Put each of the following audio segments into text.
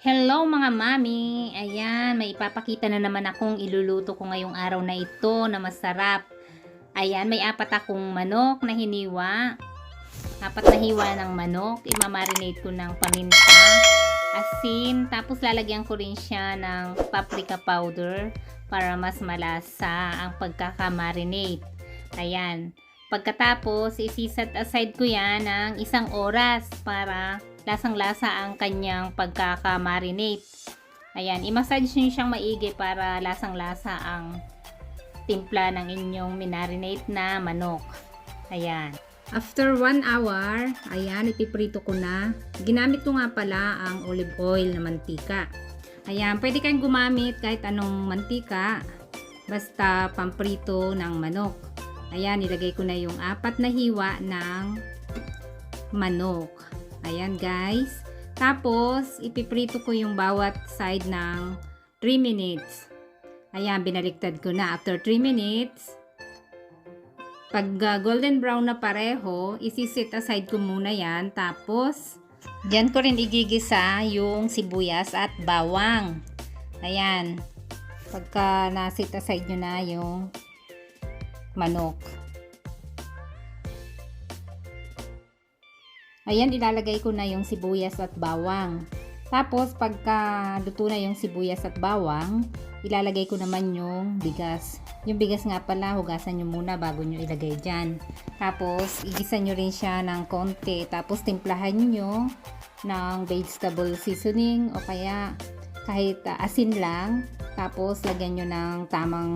Hello mga mami! Ayan, may ipapakita na naman akong iluluto ko ngayong araw na ito na masarap. Ayan, may apat akong manok na hiniwa. Apat na hiwa ng manok. Imamarinate ko ng paminta, asin, tapos lalagyan ko rin siya ng paprika powder para mas malasa ang pagkakamarinate. Ayan. Pagkatapos, isiset aside ko yan ng isang oras para lasang-lasa ang kanyang pagkakamarinate. Ayan, i-massage nyo siyang maigi para lasang-lasa ang timpla ng inyong minarinate na manok. Ayan. After 1 hour, ayan, ipiprito ko na. Ginamit ko nga pala ang olive oil na mantika. Ayan, pwede kayong gumamit kahit anong mantika, basta pamprito ng manok. Ayan, nilagay ko na yung apat na hiwa ng manok. Ayan guys. Tapos, ipiprito ko yung bawat side ng 3 minutes. Ayan, binaliktad ko na. After 3 minutes, pag uh, golden brown na pareho, isisit aside ko muna yan. Tapos, dyan ko rin igigisa yung sibuyas at bawang. Ayan. Pagka nasit aside nyo na yung manok. Ayan, ilalagay ko na yung sibuyas at bawang. Tapos, pagka luto na yung sibuyas at bawang, ilalagay ko naman yung bigas. Yung bigas nga pala, hugasan nyo muna bago nyo ilagay dyan. Tapos, igisa nyo rin siya ng konti. Tapos, timplahan nyo ng vegetable seasoning o kaya kahit uh, asin lang. Tapos, lagyan nyo ng tamang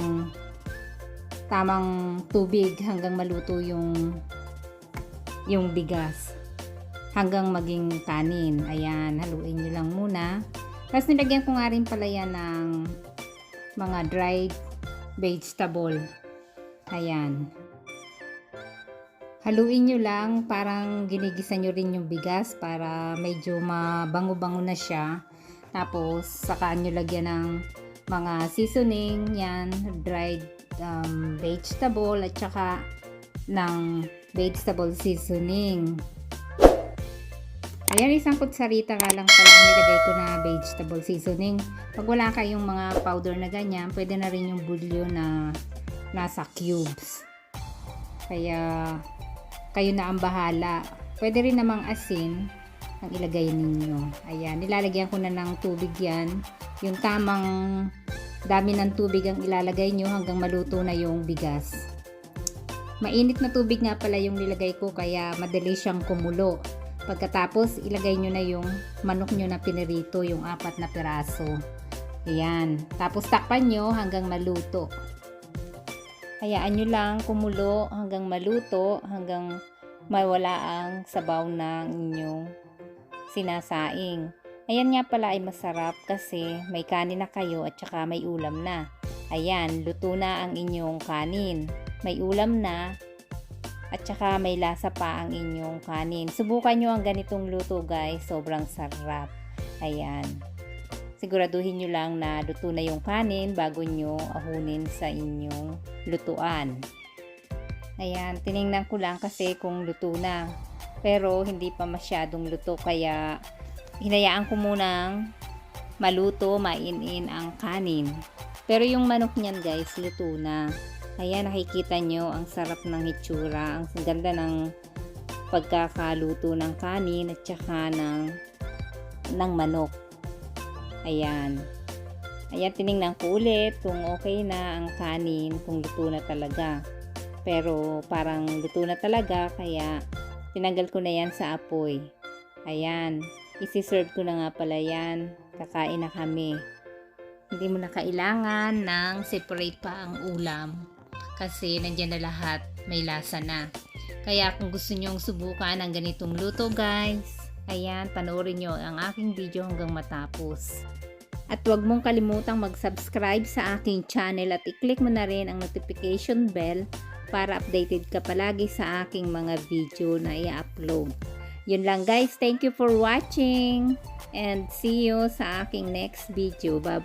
tamang tubig hanggang maluto yung yung bigas hanggang maging kanin. Ayan, haluin nyo lang muna. Tapos nilagyan ko nga rin pala yan ng mga dried vegetable. Ayan. Haluin nyo lang, parang ginigisa nyo rin yung bigas para medyo mabango-bango na siya. Tapos, saka nyo lagyan ng mga seasoning, yan, dried um, vegetable at saka ng vegetable seasoning. Ayan, isang kutsarita nga lang pala nilagay ko na vegetable seasoning. Pag wala kayong mga powder na ganyan, pwede na rin yung bulyo na nasa cubes. Kaya, kayo na ang bahala. Pwede rin namang asin ang ilagay ninyo. Ayan, nilalagyan ko na ng tubig yan. Yung tamang dami ng tubig ang ilalagay nyo hanggang maluto na yung bigas. Mainit na tubig nga pala yung nilagay ko kaya madali siyang kumulo. Pagkatapos, ilagay nyo na yung manok nyo na pinirito, yung apat na piraso. Ayan. Tapos, takpan nyo hanggang maluto. Hayaan nyo lang kumulo hanggang maluto, hanggang mawala ang sabaw ng inyong sinasaing. Ayan nga pala ay masarap kasi may kanin na kayo at saka may ulam na. Ayan, luto na ang inyong kanin. May ulam na at saka may lasa pa ang inyong kanin. Subukan nyo ang ganitong luto guys. Sobrang sarap. Ayan. Siguraduhin nyo lang na luto na yung kanin bago nyo ahunin sa inyong lutuan. Ayan. Tiningnan ko lang kasi kung luto na. Pero hindi pa masyadong luto kaya hinayaan ko munang maluto, mainin ang kanin. Pero yung manok niyan guys, luto na. Ayan, nakikita nyo ang sarap ng hitsura. Ang ganda ng pagkakaluto ng kanin at saka ng, ng manok. Ayan. Ayan, tinignan ko ulit kung okay na ang kanin, kung luto na talaga. Pero parang luto na talaga, kaya tinanggal ko na yan sa apoy. Ayan. Isi-serve ko na nga pala yan. Kakain na kami. Hindi mo na kailangan ng separate pa ang ulam kasi nandyan na lahat, may lasa na. Kaya kung gusto nyong subukan ang ganitong luto guys, ayan, panoorin nyo ang aking video hanggang matapos. At huwag mong kalimutang mag-subscribe sa aking channel at i-click mo na rin ang notification bell para updated ka palagi sa aking mga video na i-upload. Yun lang guys, thank you for watching and see you sa aking next video. Bye-bye!